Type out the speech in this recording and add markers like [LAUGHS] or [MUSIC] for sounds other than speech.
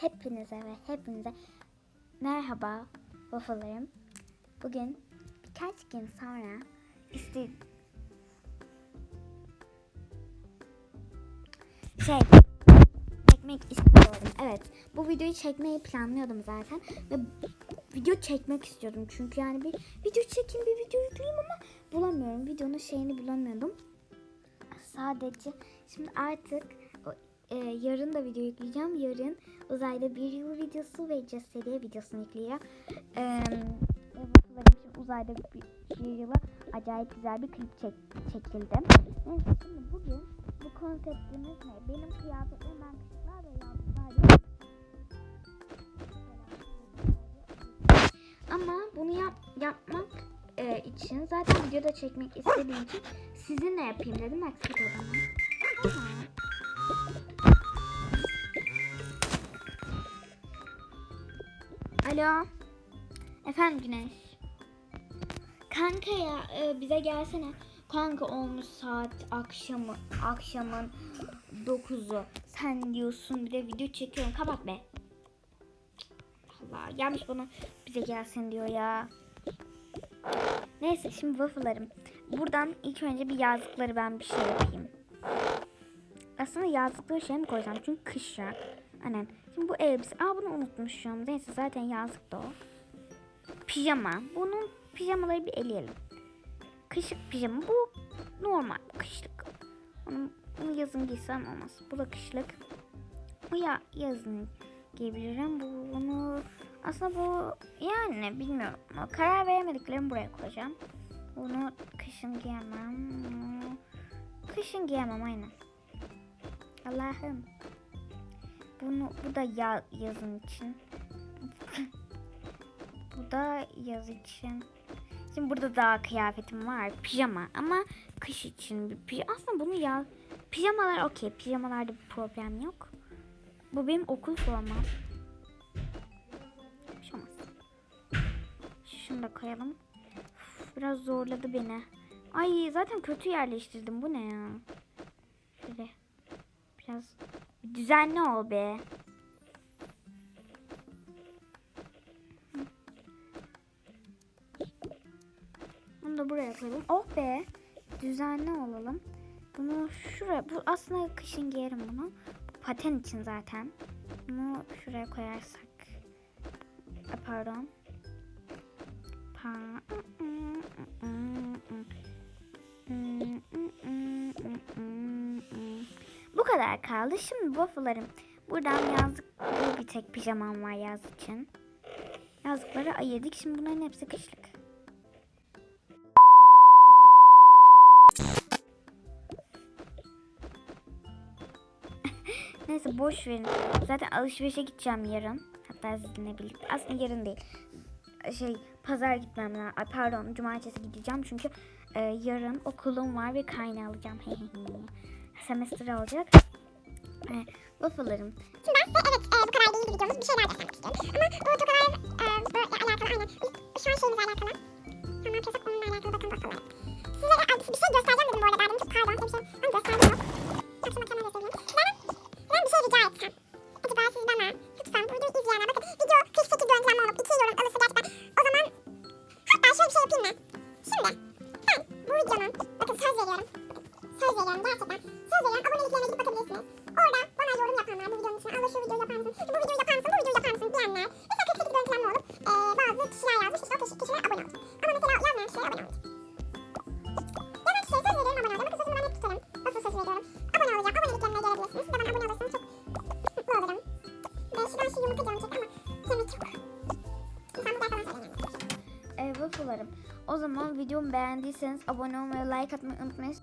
Hepinize ve hepinize merhaba waffle'larım. Bugün birkaç gün sonra iste şey çekmek istiyorum. Evet, bu videoyu çekmeyi planlıyordum zaten ve video çekmek istiyordum çünkü yani bir video çekeyim bir video yükleyeyim ama bulamıyorum. Videonun şeyini bulamıyordum. Sadece şimdi artık e, yarın da video yükleyeceğim. Yarın uzayda bir yıl videosu ve seriye videosunu yükleyeceğim. E, ve Waffle'larım şimdi uzayda bir, bir yıla acayip güzel bir klip çek, çekildi. Neyse şimdi bugün bu konseptimiz ne? Benim kıyafetlerim ben kışlar ve yazlar Ama bunu yap, yapmak e, için zaten videoda çekmek istediğim için sizinle yapayım dedim eksik o zaman. Alo. Efendim Güneş. Kanka ya e, bize gelsene. Kanka olmuş saat akşamı akşamın 9'u. Sen diyorsun bir de video çekiyorum. Kapat be. Allah gelmiş bana bize gelsin diyor ya. Neyse şimdi waffle'larım. Buradan ilk önce bir yazdıkları ben bir şey yapayım. Aslında yazdıkları şey mi koysam? Çünkü kış ya. Aynen. Şimdi bu elbise. Aa bunu unutmuşum. Neyse zaten yazdık da o. Pijama. Bunun pijamaları bir eleyelim. Kışlık pijama. Bu normal. Kışlık. Onu, bunu yazın giysem olmaz. Bu da kışlık. Bu ya yazın giyebilirim. Bu, bunu aslında bu yani bilmiyorum. Karar veremediklerimi buraya koyacağım. Bunu kışın giyemem. Kışın giyemem aynen. Allah'ım. Bunu bu da ya, yazın için. [LAUGHS] bu da yaz için. Şimdi burada daha kıyafetim var. Pijama ama kış için. Aslında bunu ya pijamalar okey. Pijamalarda bir problem yok. Bu benim okul formam. Bir şey. Şunu da koyalım. Uf, Biraz zorladı beni. Ay zaten kötü yerleştirdim. Bu ne ya? Şöyle biraz düzenli ol be. Bunu da buraya koyalım. Oh be. Düzenli olalım. Bunu şuraya. Bu aslında kışın giyerim bunu. Bu paten için zaten. Bunu şuraya koyarsak. E, Pardon. Pa Bu kadar kaldı. Şimdi waffle'larım. Buradan yazlık bir tek pijamam var yaz için. Yazlıkları ayırdık. Şimdi bunların hepsi kışlık. [LAUGHS] Neyse boş verin. Zaten alışverişe gideceğim yarın. Hatta sizinle birlikte. Aslında yarın değil. Şey pazar gitmem lazım. Ay, Pardon cumartesi gideceğim çünkü e, yarın okulum var ve kaynağı alacağım. Semester olacak. E, waffle'larım. Şimdi ben size evet e, bu kadar değil videomuz bir şeyler göstermek istiyorum. O zaman videomu beğendiyseniz abone olmayı, like atmayı unutmayın.